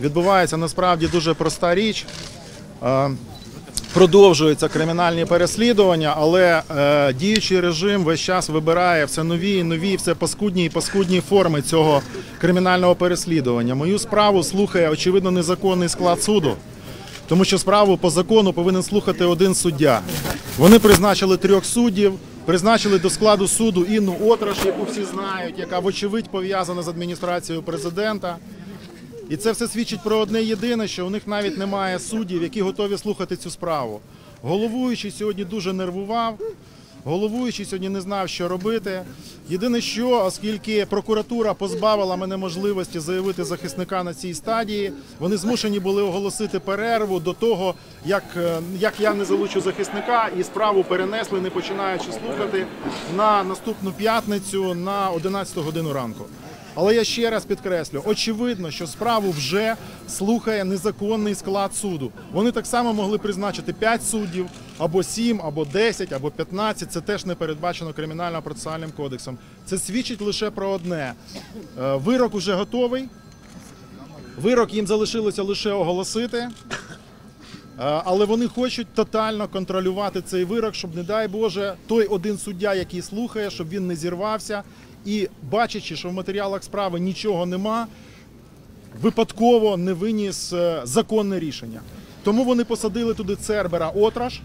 відбувається насправді дуже проста річ. Е, Продовжуються кримінальні переслідування, але е, діючий режим весь час вибирає все нові і нові, все паскудні і паскудні форми цього кримінального переслідування. Мою справу слухає очевидно незаконний склад суду, тому що справу по закону повинен слухати один суддя. Вони призначили трьох суддів, призначили до складу суду Інну Отраш, яку всі знають, яка вочевидь пов'язана з адміністрацією президента. І це все свідчить про одне єдине, що у них навіть немає суддів, які готові слухати цю справу. Головуючий сьогодні дуже нервував. Головуючий сьогодні не знав, що робити. Єдине, що, оскільки прокуратура позбавила мене можливості заявити захисника на цій стадії, вони змушені були оголосити перерву до того, як, е, як я не залучу захисника, і справу перенесли, не починаючи слухати на наступну п'ятницю на 11 годину ранку. Але я ще раз підкреслю: очевидно, що справу вже слухає незаконний склад суду. Вони так само могли призначити 5 суддів, або 7, або 10, або 15. Це теж не передбачено кримінально-процесуальним кодексом. Це свідчить лише про одне: Е, вирок уже готовий. Вирок їм залишилося лише оголосити. Е, Але вони хочуть тотально контролювати цей вирок, щоб, не дай Боже, той один суддя, який слухає, щоб він не зірвався. І бачачи, що в матеріалах справи нічого нема, випадково не виніс е, законне рішення. Тому вони посадили туди Цербера Отраш,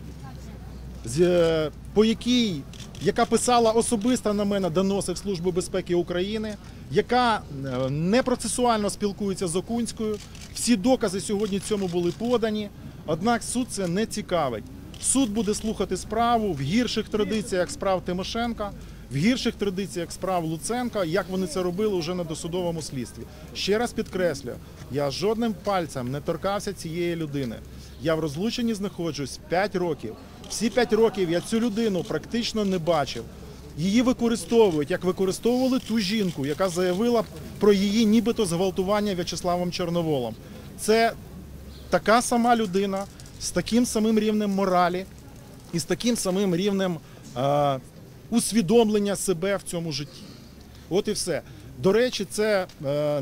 е, по якій, яка писала особисто на мене доноси в Службу безпеки України, яка е, не процесуально спілкується з Окунською. Всі докази сьогодні цьому були подані. Однак суд це не цікавить. Суд буде слухати справу в гірших традиціях справ Тимошенка, в гірших традиціях справ Луценка, як вони це робили вже на досудовому слідстві. Ще раз підкреслюю, я жодним пальцем не торкався цієї людини. Я в розлученні знаходжусь 5 років. Всі 5 років я цю людину практично не бачив. Її використовують, як використовували ту жінку, яка заявила про її нібито зґвалтування В'ячеславом Чорноволом. Це така сама людина з таким самим рівнем моралі і з таким самим рівнем е, усвідомлення себе в цьому житті. От і все. До речі, це не